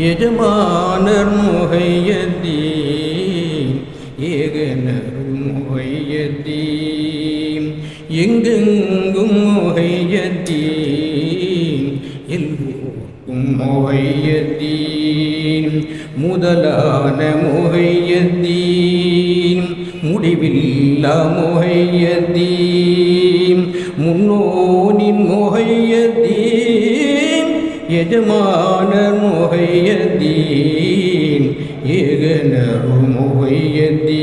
எஜமானர் முகையதீன் ஏகனர் முகையதீன் எங்கெங்கும் முகையதீன் எல்லோருக்கும் முகையதீன் முதலான முகையதீன் முடிவில்லா முகையதீன் முன்னோனின் முகையதீன் எஜமானர் முகையதீன் ஏகனரு முகையதீன்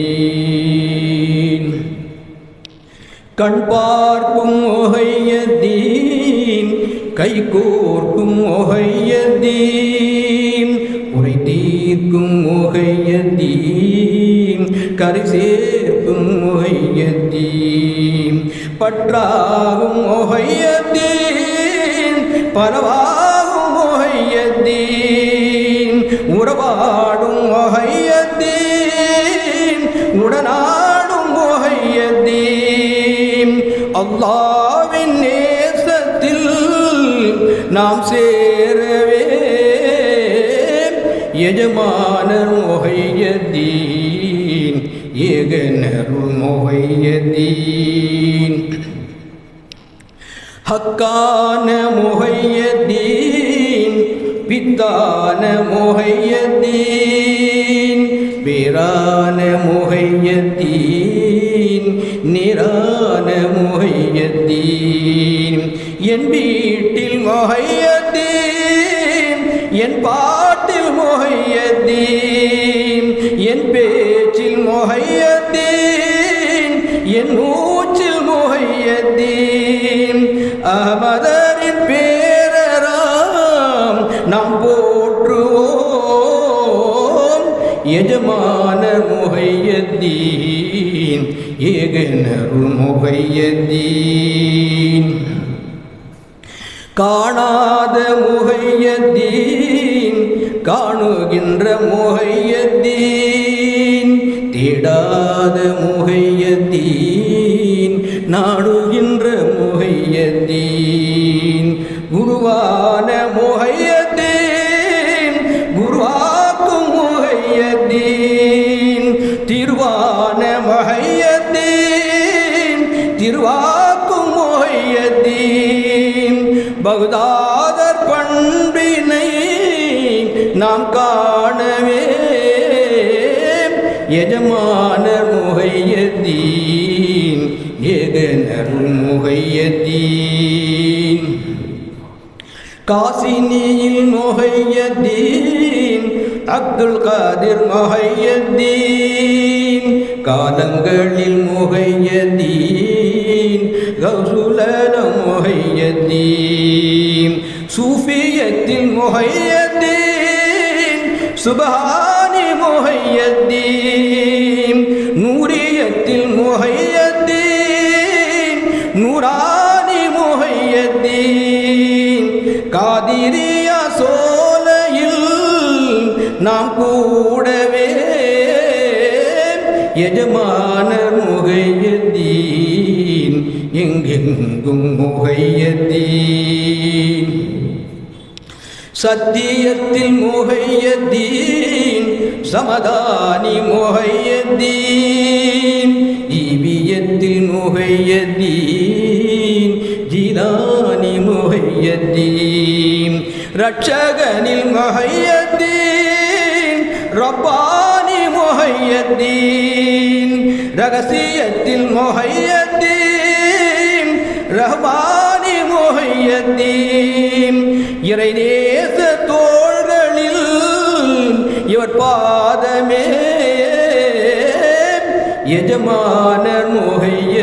கண் பார்க்கும் முகையதீன் கை கோர்க்கும் முகையதீன் உரை தீர்க்கும் முகையதீன் கரை சேர்க்கும் முகையதீன் பற்றாகும் முகையதீன் பரவா உறவாடும் ஒகையதீன் உடனாடும் ஒகையதீன் அல்லாவின் நேசத்தில் நாம் சேரவே. எஜமானர் முகையதீன் ஏகனருள் முகையதீன் ஹக்கான முகையதீன் பித்தான முகையதீன் பேரான முகையத்தீன் நிரான முகையத்தீன். என் வீட்டில் முகையத்தீன் என் பாட்டில் முகையத்தீன். என் பேச்சில் முகையத்தீன் என் எஜமான முகையத்தீன் ஏகனருள் முகையத்தீன் காணாத முகையத்தீன் காணுகின்ற முகையத்தீன். தேடாத முகையத்தீன் நாடுகின்ற முகையத்தீன். பகுதாதர் பண்பினை நாம் காணவே. எஜமானர் முகையதீன் ஏகனர் முகையதீன் காசினியில் முகையதீன் அப்துல் காதிர் முகையதீன் காலங்களில் முகையதீன் கௌசுலல முஹையத்தீம் சூஃபியத்தில் முஹையத்தீம் சுபஹானி முஹையத்தீம் நூரியத்தில் முஹையத்தீம் நூரானி முஹையத்தீம் காதிரியா சோலையில் நாம் கூடவே. எஜமானர் முகையத்தீம் இங்கெங்கும் முகையத்தீன் சத்தியத்தில் முகையத்தீன் சமதானி முகையத்தீன் ஈவியத்தில் முகையத்தீன் ஜிலானி முகையத்தீன் ரட்சகனில் முகையதீன் ரப்பானி முகையத்தீன் ரகசியத்தில் முகையதீன். ரஹ்மானி முகையதீன் இறை நேச தோள்களில் இவர் பாதமே. எஜமானர் முகையதீன்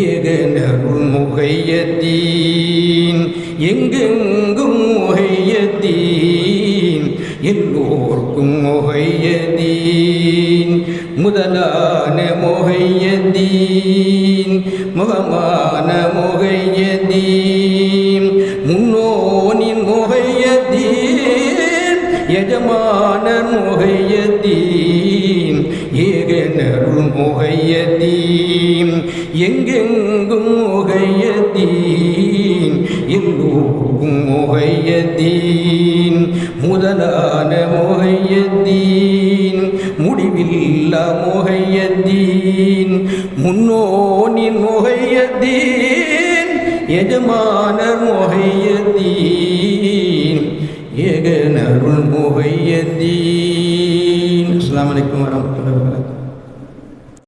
ஏகனருள் முகையத்தீன் எங்கெங்கும் முகையதீன் எல்லோருக்கும் முகையதீன் முதலான முகையதீன் முகமான முகையதீன் முன்னோனின் முகையதீன் எஜமான முகையதீன் ஏகனருள் முகையதீன் எங்கெங்கும் முகையதீன் எல்லோருக்கும் முகையதீன் முதலான முகையதீன் முடிவில்லா முகையதீன் முன்னோனின் முகையத்தீன் எஜமானர் முகையத்தீன் ஏகனருள் முகையத்தீன் அஸ்லாம் அலைக்கும் வரஹ்மத்துல்லாஹி